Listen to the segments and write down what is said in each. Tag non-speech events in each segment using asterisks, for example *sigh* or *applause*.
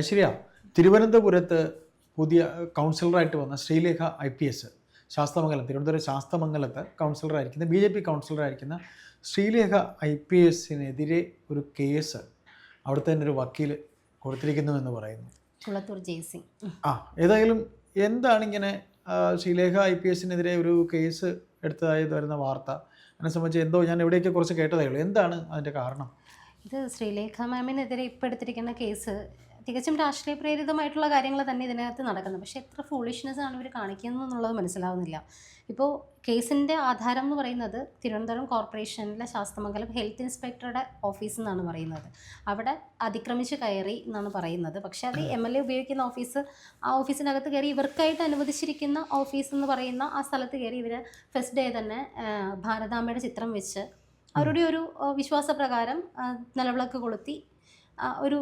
ഐശ്വര്യ തിരുവനന്തപുരത്ത് പുതിയ കൗൺസിലറായിട്ട് വന്ന Sreelekha I P S Sasthamangalam Thiruvananthapuram ശാസ്തമംഗലത്ത് കൗൺസിലറായിരിക്കുന്ന ബി ജെ പി കൗൺസിലറായിരിക്കുന്ന ശ്രീലേഖ ഐ പി എസിനെതിരെ ഒരു കേസ് അവിടുത്തെ തന്നെ ഒരു വക്കീൽ കൊടുത്തിരിക്കുന്നു എന്ന് പറയുന്നു. കുളത്തൂർ ജയ്സിംഗ് ആ ഏതായാലും എന്താണ് ഇങ്ങനെ ശ്രീലേഖ ഐ പി എസിനെതിരെ ഒരു കേസ് എടുത്തതായി വരുന്ന വാർത്ത? അതിനെ സംബന്ധിച്ച് എന്തോ ഞാൻ എവിടെയൊക്കെ കുറച്ച് കേട്ടതേ ഉള്ളൂ. എന്താണ് അതിന്റെ കാരണം? ഇത് ശ്രീലേഖ മാമിനെതിരെ ഇപ്പോൾ എടുത്തിരിക്കുന്ന കേസ് തികച്ചും രാഷ്ട്രീയ പ്രേരിതമായിട്ടുള്ള കാര്യങ്ങൾ തന്നെ ഇതിനകത്ത് നടക്കുന്നത് പക്ഷേ എത്ര ഫൂളിഷ്നെസ് ആണ് ഇവർ കാണിക്കുന്നത് എന്നുള്ളത് മനസ്സിലാവുന്നില്ല. ഇപ്പോൾ കേസിന്റെ ആധാരം എന്ന് പറയുന്നത് തിരുവനന്തപുരം കോർപ്പറേഷനിലെ ശാസ്തമംഗലം ഹെൽത്ത് ഇൻസ്പെക്ടറുടെ ഓഫീസ് എന്നാണ് പറയുന്നത്. അവിടെ അതിക്രമിച്ച് കയറി എന്നാണ് പറയുന്നത്. പക്ഷേ അത് എം എൽ എ ഉപയോഗിക്കുന്ന ഓഫീസ് ആ ഓഫീസിനകത്ത് കയറി ഇവർക്കായിട്ട് അനുവദിച്ചിരിക്കുന്ന ഓഫീസ് എന്ന് പറയുന്ന ആ സ്ഥലത്ത് കയറി ഇവർ ഫസ്റ്റ് ഡേ തന്നെ ഭാരതാമ്മയുടെ ചിത്രം വെച്ച് അവരുടെ ഒരു വിശ്വാസപ്രകാരം നിലവിളക്ക് കൊളുത്തി ഒരു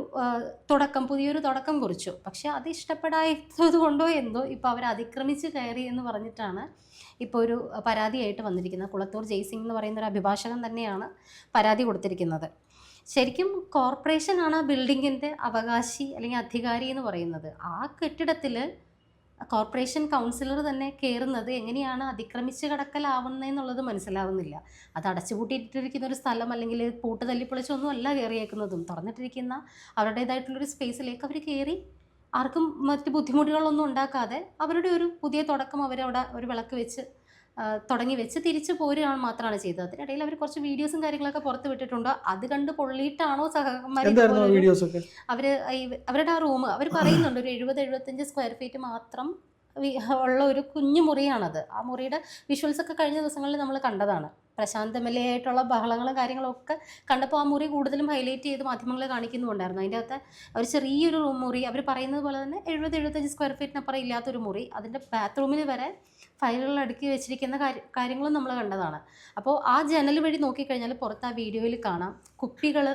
തുടക്കം പുതിയൊരു തുടക്കം കുറിച്ചു. പക്ഷെ അത് ഇഷ്ടപ്പെടാത്തത് കൊണ്ടോ എന്തോ ഇപ്പോൾ അവർ അതിക്രമിച്ച് കയറി എന്ന് പറഞ്ഞിട്ടാണ് ഇപ്പോൾ ഒരു പരാതിയായിട്ട് വന്നിരിക്കുന്നത്. കുളത്തൂർ ജയ്സിംഗ് എന്ന് പറയുന്ന ഒരു അഭിഭാഷകൻ തന്നെയാണ് പരാതി കൊടുത്തിരിക്കുന്നത്. ശരിക്കും കോർപ്പറേഷനാണ് ബിൽഡിങ്ങിന്റെ അവകാശി അല്ലെങ്കിൽ അധികാരി എന്ന് പറയുന്നത്. ആ കെട്ടിടത്തിൽ കോർപ്പറേഷൻ കൗൺസിലർ തന്നെ കയറുന്നത് എങ്ങനെയാണ് അതിക്രമിച്ച് കടക്കലാവുന്നതെന്നുള്ളത് മനസ്സിലാവുന്നില്ല. അത് അടച്ചുപൂട്ടിയിട്ടിരിക്കുന്ന ഒരു സ്ഥലം അല്ലെങ്കിൽ പൂട്ട് തല്ലിപ്പൊളിച്ചൊന്നും അല്ല കയറിയേക്കുന്നതും തുറന്നിട്ടിരിക്കുന്ന അവരുടേതായിട്ടുള്ളൊരു സ്പേസിലേക്ക് അവർ കയറി ആർക്കും മറ്റ് ബുദ്ധിമുട്ടുകളൊന്നും ഉണ്ടാക്കാതെ അവരുടെ ഒരു പുതിയ തുടക്കം അവരവിടെ ഒരു വിളക്ക് വെച്ച് തുടങ്ങി വെച്ച് തിരിച്ചു പോരുകയാണ് മാത്രമാണ് ചെയ്തത്. അതിനിടയിൽ അവർ കുറച്ച് വീഡിയോസും കാര്യങ്ങളൊക്കെ പുറത്ത് വിട്ടിട്ടുണ്ട്. അത് കണ്ട് പൊള്ളിയിട്ടാണോ സഹകന്മാർ അവർ അവരുടെ ആ റൂം അവർ പറയുന്നുണ്ട് ഒരു എഴുപത് എഴുപത്തഞ്ച് സ്ക്വയർ ഫീറ്റ് മാത്രം ഉള്ള ഒരു കുഞ്ഞു മുറിയാണത്. ആ മുറിയുടെ വിഷ്വൽസ് ഒക്കെ കഴിഞ്ഞ ദിവസങ്ങളിൽ നമ്മൾ കണ്ടതാണ്. പ്രശാന്ത് എം എൽ എ ആയിട്ടുള്ള ബഹളങ്ങളും കാര്യങ്ങളും ഒക്കെ കണ്ടപ്പോൾ ആ മുറി കൂടുതലും ഹൈലൈറ്റ് ചെയ്ത് മാധ്യമങ്ങൾ കാണിക്കുന്നുണ്ടായിരുന്നു അതിന്റെ അകത്ത് ഒരു ചെറിയൊരു റൂം മുറി അവർ പറയുന്നത് പോലെ തന്നെ എഴുപത് എഴുപത്തഞ്ച് സ്ക്വയർ ഫീറ്റിനപ്പുറം ഇല്ലാത്തൊരു മുറി അതിന്റെ ബാത്റൂമിൽ വരെ ഫയലുകൾ അടുക്കി വെച്ചിരിക്കുന്ന കാര്യ കാര്യങ്ങളും നമ്മൾ കണ്ടതാണ്. അപ്പോൾ ആ ജനൽ വഴി നോക്കിക്കഴിഞ്ഞാൽ പുറത്ത് ആ വീഡിയോയിൽ കാണാം. കുപ്പികൾ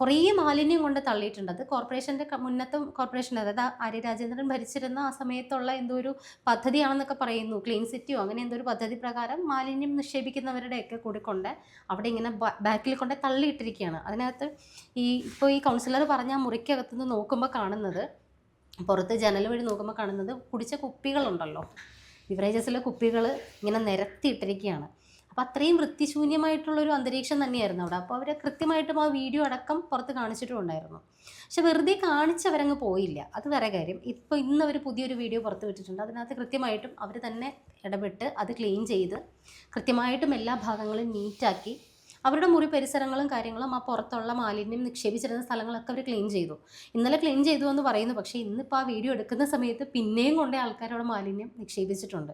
കുറേ മാലിന്യം കൊണ്ട് തള്ളിയിട്ടുണ്ട്. അത് കോർപ്പറേഷന്റെ മുന്നത്തെ കോർപ്പറേഷൻ അതായത് ആര്യ രാജേന്ദ്രൻ ഭരിച്ചിരുന്ന ആ സമയത്തുള്ള എന്തോ ഒരു പദ്ധതിയാണെന്നൊക്കെ പറയുന്നു. ക്ലീൻ സിറ്റിയോ അങ്ങനെ എന്തോ ഒരു പദ്ധതി പ്രകാരം മാലിന്യം നിക്ഷേപിക്കുന്നവരുടെയൊക്കെ കൂടി കൊണ്ട് അവിടെ ഇങ്ങനെ ബാക്കിൽ കൊണ്ട് തള്ളിയിട്ടിരിക്കുകയാണ്. അതിനകത്ത് ഈ ഇപ്പോൾ ഈ കൗൺസിലർ പറഞ്ഞ ആ മുറിക്കകത്തുനിന്ന് നോക്കുമ്പോൾ കാണുന്നത് പുറത്ത് ജനൽ വഴി നോക്കുമ്പോൾ കാണുന്നത് കുടിച്ച കുപ്പികളുണ്ടല്ലോ. ബിവറേജസിലെ കുപ്പികൾ ഇങ്ങനെ നിരത്തിയിട്ടിരിക്കുകയാണ്. അപ്പോൾ അത്രയും വൃത്തിശൂന്യമായിട്ടുള്ളൊരു അന്തരീക്ഷം തന്നെയായിരുന്നു അവിടെ. അപ്പോൾ അവർ കൃത്യമായിട്ടും ആ വീഡിയോ അടക്കം പുറത്ത് കാണിച്ചിട്ടുണ്ടായിരുന്നു. പക്ഷെ വെറുതെ കാണിച്ചവരങ്ങ് പോയില്ല. അത് വേറെ കാര്യം. ഇപ്പോൾ ഇന്ന് അവർ പുതിയൊരു വീഡിയോ പുറത്ത് വിട്ടിട്ടുണ്ട്. അതിനകത്ത് കൃത്യമായിട്ടും അവർ തന്നെ ഇടപെട്ട് അത് ക്ലീൻ ചെയ്ത് കൃത്യമായിട്ടും എല്ലാ ഭാഗങ്ങളും നീറ്റാക്കി അവരുടെ മുറി പരിസരങ്ങളും കാര്യങ്ങളും ആ പുറത്തുള്ള മാലിന്യം നിക്ഷേപിച്ചിരുന്ന സ്ഥലങ്ങളൊക്കെ അവർ ക്ലീൻ ചെയ്തു. ഇന്നലെ ക്ലീൻ ചെയ്തു എന്ന് പറയുന്നു. പക്ഷേ ഇന്നിപ്പോൾ ആ വീഡിയോ എടുക്കുന്ന സമയത്ത് പിന്നെയും കൊണ്ടേ ആൾക്കാരോട് മാലിന്യം നിക്ഷേപിച്ചിട്ടുണ്ട്.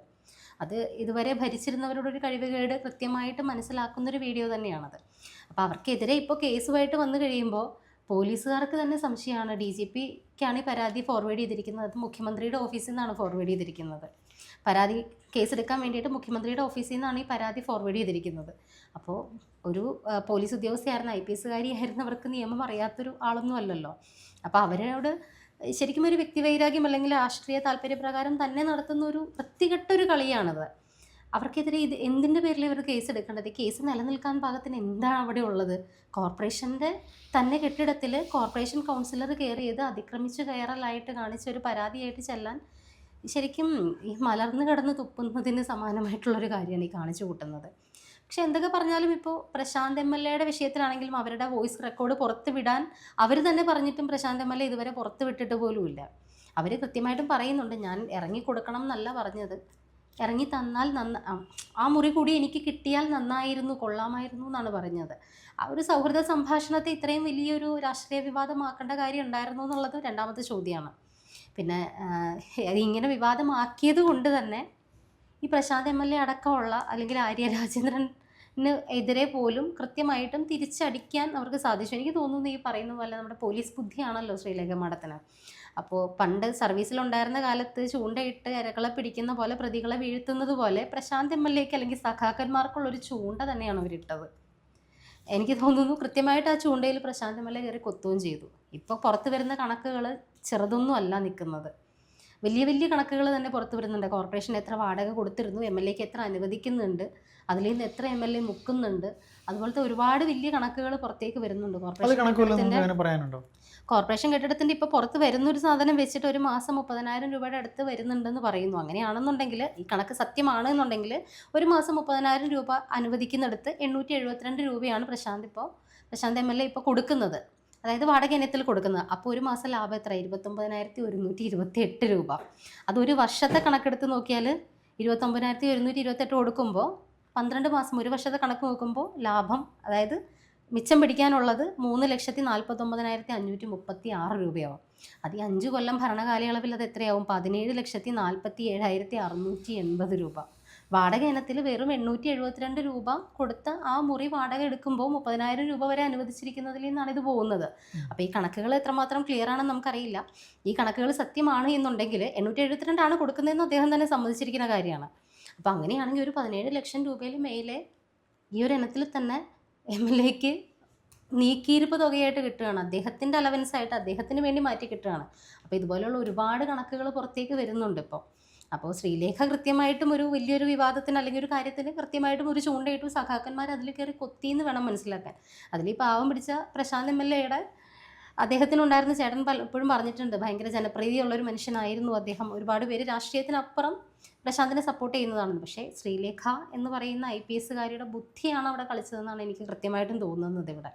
അത് ഇതുവരെ ഭരിച്ചിരുന്നവരുടെ ഒരു കഴിവുകേട് കൃത്യമായിട്ട് മനസ്സിലാക്കുന്നൊരു വീഡിയോ തന്നെയാണത്. അപ്പോൾ അവർക്കെതിരെ ഇപ്പോൾ കേസുമായിട്ട് വന്നു കഴിയുമ്പോൾ പോലീസുകാർക്ക് തന്നെ സംശയമാണ്. ഡി ജി പിക്കാണ് ഈ പരാതി ഫോർവേഡ് ചെയ്തിരിക്കുന്നത്. മുഖ്യമന്ത്രിയുടെ ഓഫീസിൽ നിന്നാണ് ഫോർവേഡ് ചെയ്തിരിക്കുന്നത്. പരാതി കേസെടുക്കാൻ വേണ്ടിയിട്ട് മുഖ്യമന്ത്രിയുടെ ഓഫീസിൽ നിന്നാണ് ഈ പരാതി ഫോർവേഡ് ചെയ്തിരിക്കുന്നത്. അപ്പോൾ ഒരു പോലീസ് ഉദ്യോഗസ്ഥയായിരുന്ന ഐ പി എസ്സുകാരിയായിരുന്നവർക്ക് നിയമം അറിയാത്തൊരു ആളൊന്നും അല്ലല്ലോ. അപ്പോൾ അവരോട് ശരിക്കും ഒരു വ്യക്തി വൈരാഗ്യം അല്ലെങ്കിൽ രാഷ്ട്രീയ താല്പര്യപ്രകാരം തന്നെ നടത്തുന്ന ഒരു വൃത്തികെട്ട ഒരു കളിയാണത്. അവർക്കെതിരെ ഇത് എന്തിന്റെ പേരിൽ ഇവർ കേസ് എടുക്കേണ്ടത്? കേസ് നിലനിൽക്കാൻ പാകത്തിന് എന്താണ് അവിടെ ഉള്ളത്? കോർപ്പറേഷന്റെ തന്നെ കെട്ടിടത്തിൽ കോർപ്പറേഷൻ കൗൺസിലർ കയറിയത് അതിക്രമിച്ച് കയറലായിട്ട് കാണിച്ച ഒരു പരാതിയായിട്ട് ചെല്ലാൻ ശരിക്കും ഈ മലർന്നു കിടന്ന് തുപ്പുന്നതിന് സമാനമായിട്ടുള്ളൊരു കാര്യമാണ് ഈ കാണിച്ചു കൂട്ടുന്നത്. പക്ഷെ എന്തൊക്കെ പറഞ്ഞാലും ഇപ്പോൾ പ്രശാന്ത് എം എൽ എയുടെ വിഷയത്തിലാണെങ്കിലും അവരുടെ വോയിസ് റെക്കോർഡ് പുറത്ത് വിടാൻ അവർ തന്നെ പറഞ്ഞിട്ടും പ്രശാന്ത് എം എൽ എ ഇതുവരെ പുറത്ത് വിട്ടിട്ട് പോലുമില്ല. അവർ കൃത്യമായിട്ടും പറയുന്നുണ്ട് ഞാൻ ഇറങ്ങി കൊടുക്കണം എന്നല്ല പറഞ്ഞത്. ഇറങ്ങി തന്നാൽ നന്ന ആ, മുറി കൂടി എനിക്ക് കിട്ടിയാൽ നന്നായിരുന്നു കൊള്ളാമായിരുന്നു എന്നാണ് പറഞ്ഞത്. ആ ഒരു സൗഹൃദ സംഭാഷണത്തെ ഇത്രയും വലിയൊരു രാഷ്ട്രീയ വിവാദമാക്കേണ്ട കാര്യം ഉണ്ടായിരുന്നു എന്നുള്ളത് രണ്ടാമത്തെ ചോദ്യമാണ്. പിന്നെ ഇങ്ങനെ വിവാദമാക്കിയത് കൊണ്ട് തന്നെ ഈ പ്രശാന്ത് എം എൽ എ അടക്കമുള്ള അല്ലെങ്കിൽ ആര്യ *laughs* രാജേന്ദ്രന് എതിരെ പോലും കൃത്യമായിട്ടും തിരിച്ചടിക്കാൻ അവർക്ക് സാധിച്ചു. എനിക്ക് തോന്നുന്നു ഈ പറയുന്ന പോലെ നമ്മുടെ പോലീസ് ബുദ്ധിയാണല്ലോ ശ്രീലേഖ മഠത്തിന് അപ്പോൾ പണ്ട് സർവീസിലുണ്ടായിരുന്ന കാലത്ത് ചൂണ്ടയിട്ട് ഇരകളെ പിടിക്കുന്ന പോലെ പ്രതികളെ വീഴ്ത്തുന്നത് പോലെ പ്രശാന്ത് എം എൽ എക്ക് അല്ലെങ്കിൽ സഖാക്കന്മാർക്കുള്ളൊരു ചൂണ്ട തന്നെയാണ് അവരിട്ടത് എനിക്ക് തോന്നുന്നു കൃത്യമായിട്ട് ആ ചൂണ്ടയിൽ പ്രശാന്ത് എം എൽ എ കയറി കൊത്തുകയും ചെയ്തു. ഇപ്പോൾ പുറത്ത് വരുന്ന കണക്കുകൾ ചെറുതൊന്നും അല്ല നിൽക്കുന്നത്. വലിയ വലിയ കണക്കുകൾ തന്നെ പുറത്തു വരുന്നുണ്ട്. കോർപ്പറേഷൻ എത്ര വാടക കൊടുത്തിരുന്നു എം എൽ എക്ക് എത്ര അനുവദിക്കുന്നുണ്ട് അതിൽ നിന്ന് എത്ര എം എൽ എ മുക്കുന്നുണ്ട് അതുപോലത്തെ ഒരുപാട് വലിയ കണക്കുകൾ പുറത്തേക്ക് വരുന്നുണ്ട് കോർപ്പറേഷൻ കണക്കുമല്ലോ കെട്ടിടത്തിന്റെ- ഇപ്പൊ കോർപ്പറേഷൻ പുറത്ത് വരുന്ന ഒരു സാധനം വെച്ചിട്ട് ഒരു മാസം മുപ്പതിനായിരം രൂപയുടെ അടുത്ത് വരുന്നുണ്ടെന്ന് പറയുന്നു. അങ്ങനെയാണെന്നുണ്ടെങ്കിൽ ഈ കണക്ക് സത്യമാണ് എന്നുണ്ടെങ്കിൽ ഒരു മാസം മുപ്പതിനായിരം രൂപ അനുവദിക്കുന്നിടത്ത് എണ്ണൂറ്റി എഴുപത്തിരണ്ട് രൂപയാണ് പ്രശാന്ത് ഇപ്പോൾ പ്രശാന്ത് എം എൽ എ ഇപ്പോൾ കൊടുക്കുന്നത്. അതായത് വാടക ഇനത്തിൽ കൊടുക്കുന്നത്. അപ്പോൾ ഒരു മാസം ലാഭം എത്ര? ഇരുപത്തൊമ്പതിനായിരത്തി ഒരുന്നൂറ്റി ഇരുപത്തി എട്ട് രൂപ. അതൊരു വർഷത്തെ കണക്കെടുത്ത് നോക്കിയാൽ ഇരുപത്തൊമ്പതിനായിരത്തി ഒരുന്നൂറ്റി ഇരുപത്തെട്ട് കൊടുക്കുമ്പോൾ പന്ത്രണ്ട് മാസം ഒരു വർഷത്തെ കണക്ക് നോക്കുമ്പോൾ ലാഭം അതായത് മിച്ചം പിടിക്കാനുള്ളത് മൂന്ന് ലക്ഷത്തി നാൽപ്പത്തൊമ്പതിനായിരത്തി അഞ്ഞൂറ്റി മുപ്പത്തി ആറ് രൂപയാവും. അത് ഈ അഞ്ച് കൊല്ലം ഭരണകാലയളവിൽ അത് എത്രയാവും? പതിനേഴ് ലക്ഷത്തി നാൽപ്പത്തി ഏഴായിരത്തി അറുന്നൂറ്റി എൺപത് രൂപ. വാടക ഇനത്തിൽ വെറും എണ്ണൂറ്റി എഴുപത്തിരണ്ട് രൂപ കൊടുത്ത് ആ മുറി വാടക എടുക്കുമ്പോൾ മുപ്പതിനായിരം രൂപ വരെ അനുവദിച്ചിരിക്കുന്നതിൽ നിന്നാണ് ഇത് പോകുന്നത്. അപ്പോൾ ഈ കണക്കുകൾ എത്രമാത്രം ക്ലിയർ ആണെന്ന് നമുക്കറിയില്ല. ഈ കണക്കുകൾ സത്യമാണ് എന്നുണ്ടെങ്കിൽ എണ്ണൂറ്റി എഴുപത്തിരണ്ടാണ് കൊടുക്കുന്നതെന്ന് അദ്ദേഹം തന്നെ സമ്മതിച്ചിരിക്കുന്ന കാര്യമാണ്. അപ്പോൾ അങ്ങനെയാണെങ്കിൽ ഒരു പതിനേഴ് ലക്ഷം രൂപയിൽ മേലെ ഈ ഒരു ഇനത്തിൽ തന്നെ എം എൽ എക്ക് നീക്കിയിരിപ്പ് തുകയായിട്ട് കിട്ടുകയാണ്. അദ്ദേഹത്തിന്റെ അലവൻസ് ആയിട്ട് അദ്ദേഹത്തിന് വേണ്ടി മാറ്റി കിട്ടുകയാണ്. അപ്പോൾ ഇതുപോലെയുള്ള ഒരുപാട് കണക്കുകൾ പുറത്തേക്ക് വരുന്നുണ്ട് ഇപ്പോൾ അപ്പോൾ ശ്രീലേഖ കൃത്യമായിട്ടും ഒരു വലിയൊരു വിവാദത്തിന് അല്ലെങ്കിൽ ഒരു കാര്യത്തിന് കൃത്യമായിട്ടും ഒരു ചൂണ്ടയിട്ടു സഖാക്കന്മാർ അതിൽ കയറി കൊത്തി എന്ന് വേണം മനസ്സിലാക്കാൻ. അതിൽ ഈ പാവം പിടിച്ച പ്രശാന്ത് എം എൽ എയുടെ അദ്ദേഹത്തിനുണ്ടായിരുന്ന ചേട്ടൻ പലപ്പോഴും പറഞ്ഞിട്ടുണ്ട് ഭയങ്കര ജനപ്രീതിയുള്ള ഒരു മനുഷ്യനായിരുന്നു അദ്ദേഹം. ഒരുപാട് പേര് രാഷ്ട്രീയത്തിനപ്പുറം പ്രശാന്തിനെ സപ്പോർട്ട് ചെയ്യുന്നതാണ് പക്ഷേ ശ്രീലേഖ എന്ന് പറയുന്ന ഐ പി എസ്സുകാരിയുടെ ബുദ്ധിയാണ് അവിടെ കളിച്ചതെന്നാണ് എനിക്ക് കൃത്യമായിട്ടും തോന്നുന്നത് ഇവിടെ.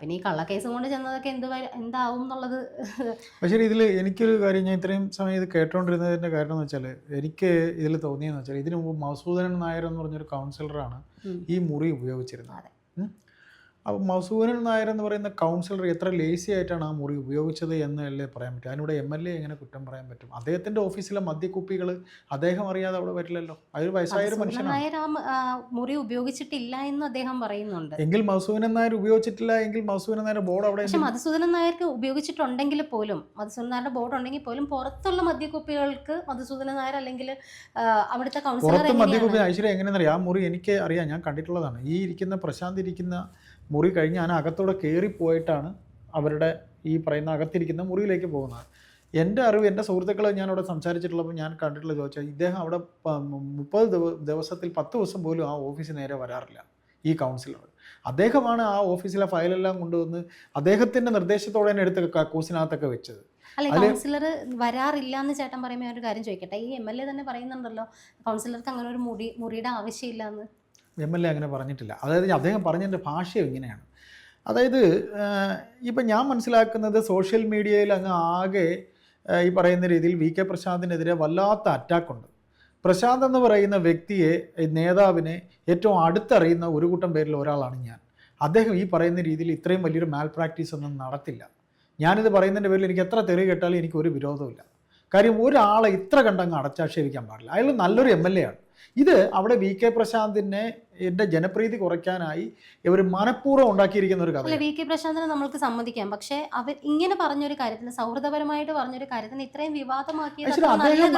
പിന്നെ ഈ കള്ളക്കേസും കൊണ്ട് ചെന്നതൊക്കെ എന്ത് എന്താവും എന്നുള്ളത് *laughs* പക്ഷേ ഇതിൽ എനിക്കൊരു കാര്യം ഞാൻ ഇത്രയും സമയം ഇത് കേട്ടോണ്ടിരുന്നതിന്റെ കാരണം എന്ന് വെച്ചാൽ എനിക്ക് ഇതിൽ തോന്നിയെന്ന് വെച്ചാൽ ഇതിനു മുമ്പ് മസൂദനൻ നായർ എന്ന് പറഞ്ഞൊരു കൗൺസിലറാണ് ഈ മുറി ഉപയോഗിച്ചിരുന്നത്. അപ്പോൾ മസൂരൻ നായർ എന്ന് പറയുന്ന കൗൺസിലർ എത്ര ലേസി ആയിട്ടാണ് ആ മുറി ഉപയോഗിച്ചത് എന്നല്ലേ പറയാൻ പറ്റും? അതിനൂടെ എം എൽ എ എങ്ങനെ കുറ്റം പറയാൻ പറ്റും? അദ്ദേഹത്തിന്റെ ഓഫീസിലെ മദ്യക്കുപ്പികൾ അദ്ദേഹം അറിയാതെ അവിടെ വരില്ലല്ലോ? അതൊരു വയസ്സായ ഒരു മനുഷ്യനാണ്. മുറി ഉപയോഗിച്ചിട്ടില്ല എന്ന് അദ്ദേഹം പറയുന്നുണ്ട്. എങ്കിൽ മസൂരൻ നായർ ഉപയോഗിച്ചിട്ടില്ല എങ്കിൽ മസൂരൻ നായർ ബോർഡ് അവിടെ പക്ഷേ മധുസൂദനൻ നായർക്ക് ഉപയോഗിച്ചിട്ടുണ്ടെങ്കിൽ പോലും മധുസൂദനൻ നായരുടെ ബോർഡ് ഉണ്ടെങ്കിൽ പോലും പുറത്തുള്ള മദ്യക്കുപ്പികൾക്ക് മധുസൂദനൻ നായർ അല്ലെങ്കിൽ അവിടുത്തെ കൗൺസിലർ മദ്യക്കുപ്പി ഐശ്വര്യ എങ്ങനെയെന്നറിയാം ആ മുറി എനിക്ക് അറിയാം ഞാൻ കണ്ടിട്ടുള്ളതാണ്. ഈ ഇരിക്കുന്ന പ്രശാന്ത് ഇരിക്കുന്ന മുറി കഴിഞ്ഞ് ഞാൻ അകത്തോടെ കയറിപ്പോയിട്ടാണ് അവരുടെ ഈ പറയുന്ന അകത്തിരിക്കുന്ന മുറിയിലേക്ക് പോകുന്നത്. എന്റെ അറിവ് എന്റെ സുഹൃത്തുക്കളെ ഞാൻ അവിടെ സംസാരിച്ചിട്ടുള്ളപ്പോൾ ഞാൻ കണ്ടിട്ടുള്ള ചോദിച്ചാൽ ഇദ്ദേഹം അവിടെ മുപ്പത് ദിവ- ദിവസത്തിൽ പത്ത് ദിവസം പോലും ആ ഓഫീസ് നേരെ വരാറില്ല ഈ കൗൺസിലർ അദ്ദേഹമാണ് ആ ഓഫീസിലെ ഫയലെല്ലാം കൊണ്ടുവന്ന് അദ്ദേഹത്തിന്റെ നിർദ്ദേശത്തോടെ തന്നെ എടുത്ത് കക്കൂസിനകത്തൊക്കെ വെച്ചത്. അല്ല കൗൺസിലർ വരാറില്ല എന്ന് ചേട്ടൻ പറയുമ്പോൾ ഒരു കാര്യം ചോദിക്കട്ടെ? ഈ എം എൽ എ തന്നെ പറയുന്നുണ്ടല്ലോ കൗൺസിലർക്ക് അങ്ങനെ ഒരു മുറി മുറിയുടെ ആവശ്യമില്ല എന്ന് എം എൽ എ അങ്ങനെ പറഞ്ഞിട്ടില്ല. അതായത് അദ്ദേഹം പറഞ്ഞതിന്റെ ഭാഷയും ഇങ്ങനെയാണ്. അതായത് ഇപ്പം ഞാൻ മനസ്സിലാക്കുന്നത് സോഷ്യൽ മീഡിയയിൽ അങ്ങ് ആകെ ഈ പറയുന്ന രീതിയിൽ വി കെ പ്രശാന്തിനെതിരെ വല്ലാത്ത അറ്റാക്കുണ്ട് പ്രശാന്ത് എന്ന് പറയുന്ന വ്യക്തിയെ നേതാവിനെ ഏറ്റവും അടുത്തറിയുന്ന ഒരു കൂട്ടം പേരിൽ ഒരാളാണ് ഞാൻ. അദ്ദേഹം ഈ പറയുന്ന രീതിയിൽ ഇത്രയും വലിയൊരു മാൽ പ്രാക്ടീസ് ഒന്നും നടത്തില്ല. ഞാനിത് പറയുന്നതിന്റെ പേരിൽ എനിക്ക് എത്ര തെറി കേട്ടാലും എനിക്ക് ഒരു വിരോധമില്ല കാര്യം ഒരാളെ ഇത്ര കണ്ടങ്ങ് അടച്ചാക്ഷേപിക്കാൻ പാടില്ല. അയാൾ നല്ലൊരു എം എൽ എ ആണ്. ഇത് അവിടെ വി കെ പ്രശാന്തിനെ എന്റെ ജനപ്രീതി കുറയ്ക്കാനായി ഇവർ മനഃപൂർവം ഉണ്ടാക്കിയിരിക്കുന്ന ഒരു കാര്യം കഥ വി കെ പ്രശാന്തിനെ നമ്മൾക്ക് സമ്മതിക്കാം. പക്ഷേ അവർ ഇങ്ങനെ പറഞ്ഞൊരു കാര്യത്തിന് സൗഹൃദപരമായിട്ട് പറഞ്ഞൊരു കാര്യത്തിന് ഇത്രയും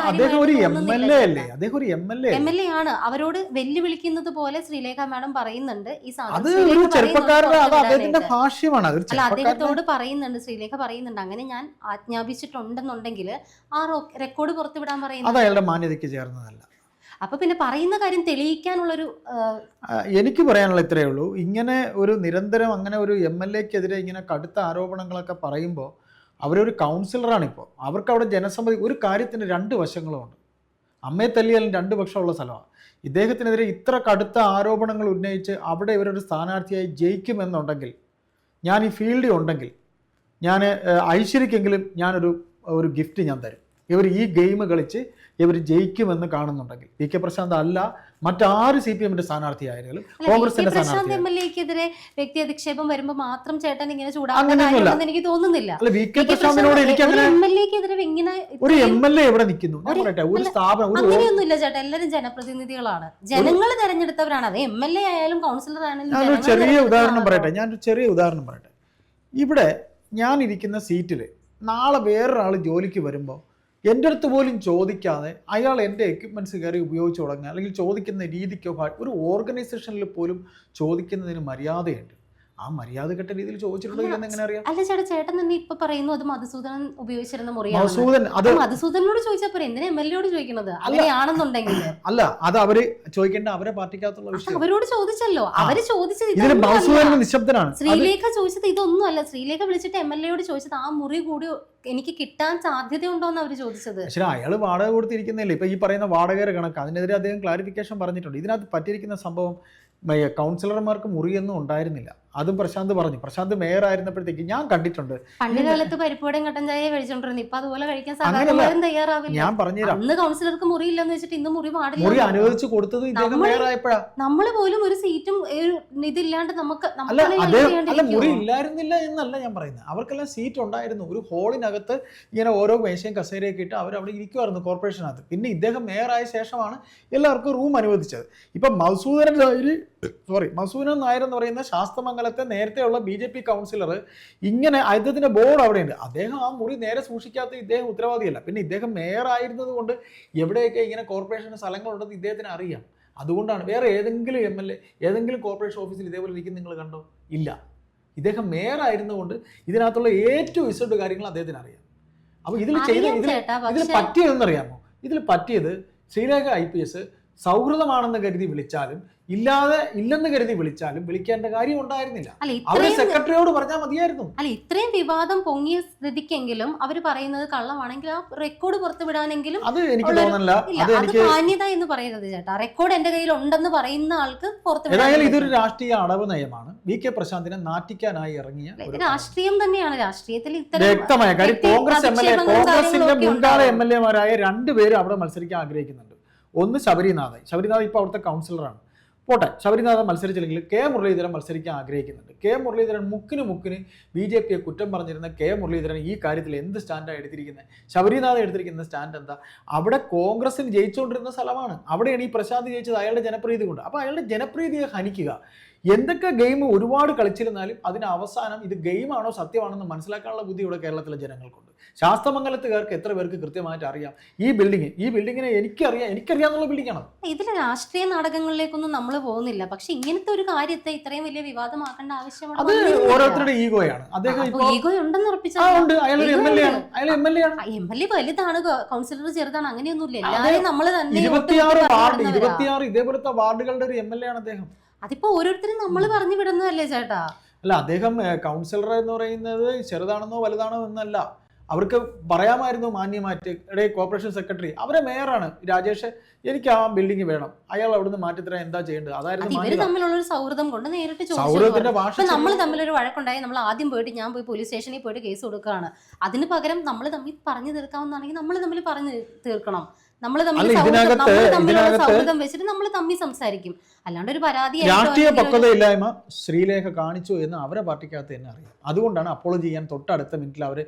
അദ്ദേഹം ഒരു എം എൽ എ അല്ലേ? അദ്ദേഹം ഒരു M L A M L A ആണ്. അവരോട് വെല്ലുവിളിക്കുന്നത് പോലെ ശ്രീലേഖ മാഡം പറയുന്നുണ്ട്. ഈ സാധനം അത് ശ്രീലേഖ ഒരു പറയുന്നുണ്ട് ചെറുപ്പക്കാരുടെ അദ്ദേഹത്തിന്റെ ഭാഷ്യമാണ്. അല്ല അദ്ദേഹത്തോട് പറയുന്നുണ്ട് ശ്രീലേഖ പറയുന്നുണ്ട്. അങ്ങനെ ഞാൻ ആജ്ഞാപിച്ചിട്ടുണ്ടെന്നുണ്ടെങ്കിൽ ആ റെക്കോർഡ് പുറത്തുവിടാൻ അത് പറയുന്നത് അയാളുടെ മാന്യതയ്ക്ക് ചേർന്നതല്ല. അപ്പൊ പിന്നെ പറയുന്ന കാര്യം തെളിയിക്കാനുള്ളൊരു എനിക്ക് പറയാനുള്ള ഇത്രയേ ഉള്ളൂ. ഇങ്ങനെ ഒരു നിരന്തരം അങ്ങനെ ഒരു എം എൽ എക്കെതിരെ ഇങ്ങനെ കടുത്ത ആരോപണങ്ങളൊക്കെ പറയുമ്പോൾ അവരൊരു കൗൺസിലറാണ് ഇപ്പോൾ അവർക്ക് അവിടെ ജനസമ്മതി ഒരു കാര്യത്തിന് രണ്ട് വശങ്ങളുമുണ്ട്. അമ്മയെ തല്ലിയാലും രണ്ട് പക്ഷമുള്ള സ്ഥലമാണ്. ഇദ്ദേഹത്തിനെതിരെ ഇത്ര കടുത്ത ആരോപണങ്ങൾ ഉന്നയിച്ച് അവിടെ ഇവരൊരു സ്ഥാനാർത്ഥിയായി ജയിക്കുമെന്നുണ്ടെങ്കിൽ ഞാൻ ഈ ഫീൽഡിൽ ഉണ്ടെങ്കിൽ ഞാൻ ഐശ്വര്യക്കെങ്കിലും ഞാനൊരു ഒരു ഗിഫ്റ്റ് ഞാൻ തരും. ഇവർ ഈ ഗെയിം കളിച്ച് ഇവർ ജയിക്കുമെന്ന് കാണുന്നുണ്ടെങ്കിൽ. വി കെ പ്രശാന്ത് അല്ല മറ്റാര് സി പി എമ്മിന്റെ സ്ഥാനാർത്ഥിയായാലും കോൺഗ്രസിന്റെ പ്രശാന്ത് എം എൽ എക്കെതിരെ വ്യക്തി അധിക്ഷേപം വരുമ്പോൾ മാത്രം ചേട്ടൻ ഇങ്ങനെ എനിക്ക് തോന്നുന്നില്ല. വി. കെ പ്രശാന്തിനോട് പ്രശാന്ത് എനിക്ക് ഒരു അങ്ങനെ എം എൽ ഒരു എം എൽ എ എവിടെ നിൽക്കുന്നു. ഞാൻ ഒരു- പറയട്ടെ ഒരു സ്ഥാപനം അങ്ങനെയൊന്നുമില്ല ചേട്ടാ. എല്ലാവരും ജനപ്രതിനിധികളാണ്. ജനങ്ങൾ തെരഞ്ഞെടുത്തവരാണ്. അത് എം എൽ എ ആയാലും കൗൺസിലർ ആയാലും ഞാനൊരു ചെറിയ ഉദാഹരണം പറയട്ടെ ഞാൻ ഒരു ചെറിയ ഉദാഹരണം പറയട്ടെ. ഇവിടെ ഞാൻ ഇരിക്കുന്ന സീറ്റിൽ നാളെ വേറൊരാൾ ജോലിക്ക് വരുമ്പോൾ എന്റെ അടുത്ത് പോലും ചോദിക്കാതെ അയാൾ എന്റെ എക്യുപ്മെന്റ്സ് കയറി ഉപയോഗിച്ച് തുടങ്ങുക അല്ലെങ്കിൽ ചോദിക്കുന്ന രീതിക്കോ ഒരു ഓർഗനൈസേഷനിൽ പോലും ചോദിക്കുന്നതിന് മര്യാദയുണ്ട്. ആ മര്യാദ കെട്ട രീതിയിൽ ചോദിച്ചിട്ടുണ്ടോ ഇല്ലെന്ന് എങ്ങനെ അറിയാം? അല്ല ചേട്ടാ ചേട്ടൻ തന്നെ ഇപ്പൊ പറയുന്നു അത് മധുസൂദനൻ ഉപയോഗിച്ചിരുന്ന മുറിയാണ് അത് മധുസൂദനോട് ചോദിച്ചാൽ പോരെ എന്തിനാ എം എൽ എയോട് ചോദിക്കുന്നത് അങ്ങനെയാണെന്നുണ്ടെങ്കിൽ. അല്ല അത് അവർ ചോദിക്കേണ്ട അവരെ പാർട്ടിക്കകത്തുള്ള വിഷയം. അവരോട് ചോദിച്ചല്ലോ. അവർ ചോദിച്ചത് നിശബ്ദനാണ്. ശ്രീലേഖ ചോദിച്ചത് ഇതൊന്നും അല്ല ശ്രീലേഖ വിളിച്ചിട്ട് എം എൽ എയോട് ചോദിച്ചത് ആ മുറി കൂടി എനിക്ക് കിട്ടാൻ സാധ്യതയുണ്ടോ എന്ന് അവർ ചോദിച്ചത്. പക്ഷേ അയാൾ വാടക കൊടുത്തിരിക്കുന്നില്ല ഇപ്പൊ ഈ പറയുന്ന വാടകയുടെ കണക്ക്. അതിനെതിരെ അദ്ദേഹം ക്ലാരിഫിക്കേഷൻ പറഞ്ഞിട്ടുണ്ട്. ഇതിനകത്ത് പറ്റിയിരിക്കുന്ന സംഭവം കൗൺസിലർമാർക്ക് മുറിയൊന്നും ഉണ്ടായിരുന്നില്ല. അതും പ്രശാന്ത് പറഞ്ഞു. പ്രശാന്ത് മേയർ ആയിരുന്നപ്പോഴത്തേക്ക് ഞാൻ കണ്ടിട്ടുണ്ട്. പണ്ട് കാലത്ത് പരിപ്പുവടയും കട്ടൻ ചായ കഴിച്ചോണ്ടിരുന്നു. ഇപ്പൊ അതുപോലെ കഴിക്കാൻ. തയ്യാറാവില്ല. ഞാൻ പറഞ്ഞുതരാം. അന്ന് കൗൺസിലർക്ക് വെച്ചിട്ട് ഇന്ന് മുറി മുറി അനുവദിച്ചു കൊടുത്തത് ഇദ്ദേഹം മേയർ ആയപ്പോഴാ പോലും ഒരു സീറ്റും ഇതില്ലാണ്ട് നമുക്ക് അല്ല മുറി? ഇല്ലായിരുന്നില്ല എന്നല്ല ഞാൻ പറയുന്നത്. അവർക്കെല്ലാം സീറ്റ് ഉണ്ടായിരുന്നു. ഒരു ഹോളിനകത്ത് ഇങ്ങനെ ഓരോ മേശയും കസേരയൊക്കെ ഇട്ട് അവർ അവിടെ ഇരിക്കുമായിരുന്നു കോർപ്പറേഷനകത്ത്. പിന്നെ ഇദ്ദേഹം മേയർ ആയ ശേഷമാണ് എല്ലാവർക്കും റൂം അനുവദിച്ചത്. ഇപ്പൊ മൗസൂദരൻ നായർ സോറി മസൂനൻ നായർ എന്ന് പറയുന്ന ശാസ്തമംഗലത്തെ നേരത്തെയുള്ള ബി ജെ പി കൗൺസിലർ ഇങ്ങനെ അദ്ദേഹത്തിന്റെ ബോർഡ് അവിടെയുണ്ട്. അദ്ദേഹം ആ മുറി നേരെ സൂക്ഷിക്കാത്ത ഇദ്ദേഹം ഉത്തരവാദിയല്ല. പിന്നെ ഇദ്ദേഹം മേയർ ആയിരുന്നത് കൊണ്ട് എവിടെയൊക്കെ ഇങ്ങനെ കോർപ്പറേഷന് സ്ഥലങ്ങളുണ്ടെന്ന് ഇദ്ദേഹത്തിന് അറിയാം. അതുകൊണ്ടാണ് വേറെ ഏതെങ്കിലും എം എൽ എ ഏതെങ്കിലും കോർപ്പറേഷൻ ഓഫീസിൽ ഇതേപോലെ ഇരിക്കുന്ന നിങ്ങൾ കണ്ടോ? ഇല്ല. ഇദ്ദേഹം മേയർ ആയിരുന്നുകൊണ്ട് ഇതിനകത്തുള്ള ഏറ്റവും ഇസഡ് കാര്യങ്ങൾ അദ്ദേഹത്തിന് അറിയാം. അപ്പോൾ ഇതിൽ ചെയ്ത ഇതിൽ പറ്റിയതെന്ന് ഇതിൽ പറ്റിയതെന്നറിയാമോ ഇതിൽ പറ്റിയത് ശ്രീലേഖ ഐ പി എസ് സൗഹൃദമാണെന്ന് കരുതി വിളിച്ചാലും ഇല്ലാതെ ഇല്ലെന്ന് കരുതി വിളിച്ചാലും വിളിക്കേണ്ട കാര്യം ഉണ്ടായിരുന്നില്ല. അല്ല അവർ സെക്രട്ടറിയോട് പറഞ്ഞാൽ മതിയായിരുന്നു. അല്ല ഇത്രയും വിവാദം പൊങ്ങിയ സ്ഥിതിക്കെങ്കിലും അവർ പറയുന്നത് കള്ളമാണെങ്കിൽ ആ റെക്കോർഡ് പുറത്തുവിടാനെങ്കിലും അത് എനിക്ക് തോന്നുന്നില്ല. അത് മാന്യത എന്ന് പറയരുത് ചേട്ടാ. റെക്കോർഡ് എന്റെ കയ്യിൽ ഉണ്ടെന്ന് പറയുന്ന ആൾക്ക് പുറത്തു ഏതായാലും ഇതൊരു രാഷ്ട്രീയ അടവ് നയമാണ്. വി കെ പ്രശാന്തിനെ നാട്ടിക്കാനായി ഇറങ്ങിയ രാഷ്ട്രീയം തന്നെയാണ്. രാഷ്ട്രീയത്തിൽ ഇത്തരം വ്യക്തമായ കാര്യം കോൺഗ്രസ് എം എൽ എ കോൺഗ്രസിന്റെ മുൻകാല. എം എൽ എമാരായ രണ്ടുപേരും അവിടെ മത്സരിക്കാൻ ആഗ്രഹിക്കുന്നുണ്ട്. ഒന്ന് ശബരിനാഥൻ ശബരിനാഥ് ഇപ്പോൾ അവിടുത്തെ കൗൺസിലറാണ് പോട്ടെ ശബരിനാഥൻ മത്സരിച്ചില്ലെങ്കിൽ കെ മുരളീധരൻ മത്സരിക്കാൻ ആഗ്രഹിക്കുന്നുണ്ട്. കെ മുരളീധരൻ മുക്കിന് മുക്കിന് ബി ജെ പിയെ കുറ്റം പറഞ്ഞിരുന്ന കെ മുരളീധരൻ ഈ കാര്യത്തിൽ എന്ത് സ്റ്റാൻഡാണ് എടുത്തിരിക്കുന്നത്? ശബരിനാഥൻ എടുത്തിരിക്കുന്ന സ്റ്റാൻഡ് എന്താ? അവിടെ കോൺഗ്രസിന് ജയിച്ചുകൊണ്ടിരുന്ന സ്ഥലമാണ്. അവിടെയാണ് ഈ പ്രശാന്ത് ജയിച്ചത്. അയാളുടെ ജനപ്രീതി കൊണ്ട്. അപ്പോൾ അയാളുടെ ജനപ്രീതിയെ ഹനിക്കുക. എന്തൊക്കെ ഗെയിം ഒരുപാട് കളിച്ചിരുന്നാലും അതിന് അവസാനം ഇത് ഗെയിമാണോ സത്യമാണോ എന്ന് മനസ്സിലാക്കാനുള്ള ബുദ്ധി ഇവിടെ കേരളത്തിലെ ജനങ്ങൾക്കുണ്ട്. ശാസ്ത്രമംഗലത്തുകാർക്ക് എത്ര പേർക്ക് കൃത്യമായിട്ട് അറിയാം? ഈ ബിൽഡിംഗ് ഈ ബിൽഡിങ്ങിനെ എനിക്കറിയാം എനിക്കറിയാന്നുള്ള ആണ് ഇതിൽ രാഷ്ട്രീയ നാടകങ്ങളിലേക്കൊന്നും നമ്മൾ പോകുന്നില്ല. പക്ഷെ ഇങ്ങനത്തെ ഒരു കാര്യത്തെ ഇത്രയും വലിയ വിവാദമാക്കേണ്ട ആവശ്യമാണ് അത് ഓരോരുത്തരുടെ ഈഗോയാണ്. അദ്ദേഹം ഈഗോ ഉണ്ടെന്ന് ആ ഉണ്ട്. അയാൾ ഒരു എം എൽ എ ആണ്. അയാൾ എം എൽ എ ആണ്. എം എൽ എ വലുതാണ്. കൗൺസിലർ ചെറുതാണ്. അങ്ങനെയൊന്നുമില്ല. എല്ലാവരും നമ്മൾ തന്നെ ഇരുപത്തിയാറ് ഒട്ടുമിക്ക വാർഡ് ഇരുപത്തിയാറ് ഇതേപോലത്തെ വാർഡുകളുടെ ഒരു എം എൽ എ ആണ് അദ്ദേഹം. അതിപ്പോ ഓരോരുത്തരും നമ്മൾ പറഞ്ഞു വിടുന്നതല്ലേ ചേട്ടാ? അല്ല അദ്ദേഹം കൗൺസിലർ എന്ന് പറയുന്നത് ചെറുതാണെന്നോ വലുതാണോ എന്നല്ല. അവർക്ക് പറയാമായിരുന്നു മാന്യമായിട്ട്. ഇടയിൽ കോർപ്പറേഷൻ സെക്രട്ടറി അവരെ മേയറാണ് രാജേഷ് എനിക്ക് ആ ബിൽഡിംഗ് വേണം. അയാൾ അവിടുന്ന് മാറ്റിത്തരാൻ എന്താ ചെയ്യേണ്ടത്? അതായത് അതായിരുന്നു ഇവർ തമ്മിലുള്ള ഒരു സൗഹൃദം കൊണ്ട് നേരിട്ട് ചോദിച്ചു സൗഹൃദത്തിന്റെ ഭാഷ നമ്മൾ തമ്മിൽ ഒരു വഴക്കുണ്ടായി. നമ്മൾ ആദ്യം പോയിട്ട് ഞാൻ പോയി പോലീസ് സ്റ്റേഷനിൽ പോയിട്ട് കേസ് കൊടുക്കുകയാണ്. അതിന് പകരം നമ്മൾ തമ്മിൽ പറഞ്ഞു തീർക്കാവുന്നതാണെങ്കിൽ നമ്മൾ തമ്മിൽ പറഞ്ഞു തീർക്കണം. നമ്മൾ തമ്മിൽ തമ്മിലുള്ള സൗഹൃദം വെച്ചിട്ട് നമ്മൾ തമ്മിൽ സംസാരിക്കും. അല്ലാണ്ട് ഒരു പരാതി രാഷ്ട്രീയ പക്വതയില്ലായ്മ ശ്രീലേഖ കാണിച്ചു എന്ന് അവരെ പാർട്ടിക്കകത്ത് തന്നെ അറിയാം. അതുകൊണ്ടാണ് അപ്പോളജി ചെയ്യാൻ തൊട്ടടുത്ത മിനിറ്റിൽ അവർ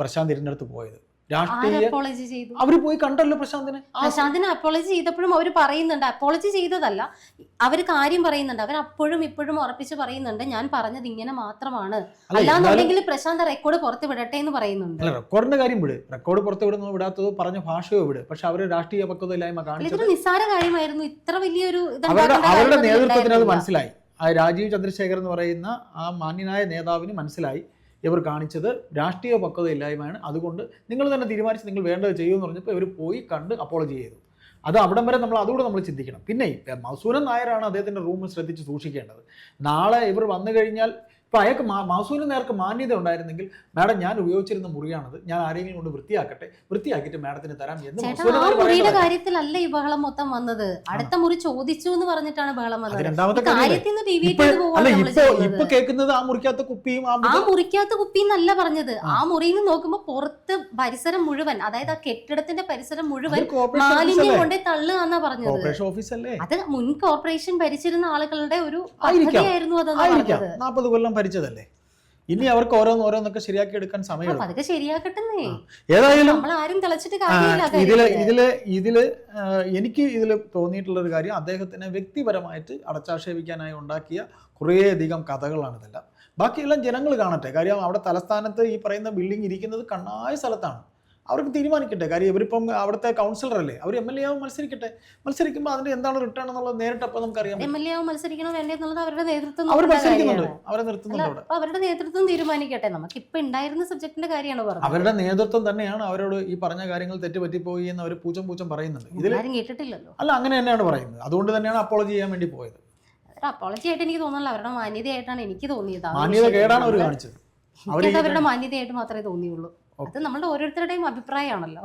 പ്രശാന്ത് തിരഞ്ഞെടുത്ത് പോയത്. രാഷ്ട്രീയ അപ്പോളജി ചെയ്തു? അവർ പോയി കണ്ടല്ലോ പ്രശാന്തിനെ. പ്രശാന്തിന് അപ്പോളജി ചെയ്തപ്പോഴും അവർ പറയുന്നുണ്ട്. അപ്പോളജി ചെയ്തതല്ല. അവർ കാര്യം പറയുന്നുണ്ട്. അവർ അപ്പോഴും ഇപ്പോഴും ഉറപ്പിച്ച് പറയുന്നുണ്ട്. ഞാൻ പറഞ്ഞത് ഇങ്ങനെ മാത്രമാണ്. അല്ല, അല്ലാന്നുണ്ടെങ്കിൽ പ്രശാന്ത് റെക്കോർഡ് പുറത്ത് വിടട്ടെ എന്ന് പറയുന്നുണ്ട്. റെക്കോർഡിന്റെ കാര്യം വിട്. റെക്കോർഡ് പുറത്ത് വിടുന്നു വിടാത്തതോ പറഞ്ഞ ഭാഷയോ വിട്. പക്ഷെ അവർ രാഷ്ട്രീയ പക്വതയില്ലായ്മ ഇല്ലായ്മ ഇതൊരു നിസ്സാര കാര്യമായിരുന്നു. ഇത്ര വലിയൊരു അവരുടെ നേതൃത്വത്തിന് അത് മനസ്സിലായി. രാജീവ് ചന്ദ്രശേഖർ എന്ന് പറയുന്ന ആ മാന്യനായ നേതാവിന് മനസ്സിലായി. ഇവർ കാണിച്ചത് രാഷ്ട്രീയ പക്വതയില്ലായ്മയാണ് അതുകൊണ്ട് നിങ്ങൾ തന്നെ തീരുമാനിച്ച് നിങ്ങൾ വേണ്ടത് ചെയ്യുമെന്ന് പറഞ്ഞപ്പോൾ ഇവർ പോയി കണ്ട് അപ്പോളജി ചെയ്തു. അത് അവിടം വരെ നമ്മൾ അതുകൂടെ നമ്മൾ ചിന്തിക്കണം. പിന്നെ മസൂരൻ നായരാണ് അദ്ദേഹത്തിന്റെ റൂം ശ്രദ്ധിച്ച് സൂക്ഷിക്കേണ്ടത്. നാളെ ഇവർ വന്നു കഴിഞ്ഞാൽ ഇപ്പം അയാൾക്ക് മസൂരൻ നേർക്ക് മാന്യത ഉണ്ടായിരുന്നെങ്കിൽ മാഡം ഞാൻ ഉപയോഗിച്ചിരുന്ന മുറിയാണത്. ഞാൻ ആരെങ്കിലും കൊണ്ട് വൃത്തിയാക്കട്ടെ വൃത്തിയാക്കിയിട്ട് മാഡത്തിന് തരാം എന്ന് മുറിയുടെ കാര്യത്തിലല്ല ഈ ബഹളം മൊത്തം വന്നത്? അടുത്ത മുറി ചോദിച്ചു എന്ന് പറഞ്ഞിട്ടാണ് ബഹളം വന്നത്. ഇപ്പൊ അല്ല ഇപ്പൊ കേൾക്കുന്നത് ആ മുറിക്കാത്ത കുപ്പിയും ആ ആ മുറിക്കകത്ത് കുപ്പി എന്നല്ല പറഞ്ഞത്. ആ. മുറിയിൽ നിന്ന് നോക്കുമ്പോ പുറത്ത് പരിസരം മുഴുവൻ അതായത് ആ കെട്ടിടത്തിന്റെ പരിസരം മുഴുവൻ മാലിന്യം കൊണ്ടേ കൊണ്ടേ തള്ളുകയെന്നാ പറഞ്ഞത്. അത് മുൻ കോർപ്പറേഷൻ ഭരിച്ചിരുന്ന ആളുകളുടെ ഒരു. പദ്ധതിയായിരുന്നു അതെന്ന് പറഞ്ഞത്. ഭരിച്ചതല്ലേ ഇനി അവർക്ക് ഓരോന്ന് ഓരോന്നൊക്കെ ശരിയാക്കി എടുക്കാൻ സമയം അതൊക്കെ ഏതായാലും ഇതിൽ. ഇതിൽ ഇതിൽ എനിക്ക് ഇതിൽ തോന്നിയിട്ടുള്ള ഒരു കാര്യം അദ്ദേഹത്തിന് വ്യക്തിപരമായിട്ട് അടച്ചാക്ഷേപിക്കാനായി ഉണ്ടാക്കിയ കുറേയധികം കഥകളാണ് ഇതെല്ലാം. ബാക്കിയെല്ലാം ജനങ്ങൾ കാണട്ടെ. കാര്യം അവിടെ തലസ്ഥാനത്ത് ഈ പറയുന്ന ബിൽഡിംഗ് ഇരിക്കുന്നത് കണ്ണായ സ്ഥലത്താണ്. അവർക്ക് തീരുമാനിക്കട്ടെ. കാര്യം ഇവരിപ്പം അവിടുത്തെ കൗൺസിലർ അല്ലേ? അവർ എം എൽ എ ആവും മത്സരിക്കട്ടെ. മത്സരിക്കുമ്പോൾ അതിന്റെ എന്താണ് റിട്ടേൺ എന്നുള്ളത് നേരിട്ട് അപ്പം നമുക്ക് അറിയാൻ എം എൽ എ ആവും മത്സരിക്കണോ വേണ്ടതെന്നുള്ളത് അവരുടെ നേതൃത്വം അവർ മത്സരിക്കുന്നുണ്ട്. അവരെ നിർത്തുന്നുണ്ട് അവരുടെ നേതൃത്വം തീരുമാനിക്കട്ടെ. നമുക്ക് ഇപ്പൊ ഉണ്ടായിരുന്ന സബ്ജക്റ്റിന്റെ കാര്യമാണ് പറഞ്ഞത്. അവരുടെ നേതൃത്വം തന്നെയാണ് അവരോട് ഈ പറഞ്ഞ കാര്യങ്ങൾ തെറ്റുപറ്റിപ്പോയി എന്ന് അവർ പൂച്ചം പൂച്ചം പറയുന്നുണ്ട്. ഇതിൽ ആരും കേട്ടിട്ടില്ലല്ലോ. അല്ല അങ്ങനെ തന്നെയാണ് പറയുന്നത്. അതുകൊണ്ട് തന്നെയാണ് അപ്പോളജി ചെയ്യാൻ വേണ്ടി പോയത്. അപ്പോളജി ആയിട്ട് എനിക്ക് തോന്നുന്നില്ല. അവരുടെ മാന്യതയായിട്ടാണ് എനിക്ക് തോന്നിയത്. മാന്യത കേടാണ് അവർ കാണിച്ചത്. അവരുടെ മാന്യതയായിട്ട് മാത്രമേ തോന്നിയുള്ളൂ. അത് നമ്മളുടെ ഓരോരുത്തരുടെയും അഭിപ്രായമാണല്ലോ.